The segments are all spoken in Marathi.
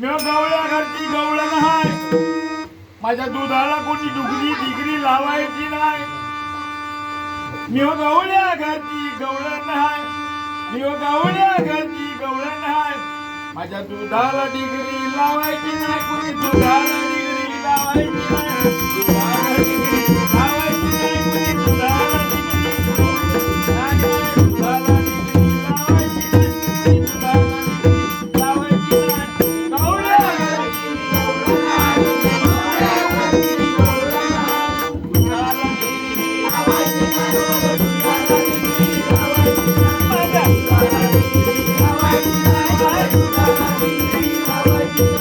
मी गवळ्या घरची गवळण हाय माझ्या दुधाला कोणी डुगरी डिग्री लावायची नाही. मी गवळ्या घरची गवळण हाय मी गवळ्या घरची गवळण हाय माझ्या दुधाला डिगरी लावायची नाही. कोणी दुधाला डिग्री लावायची नाही.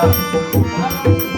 Vamos, lá.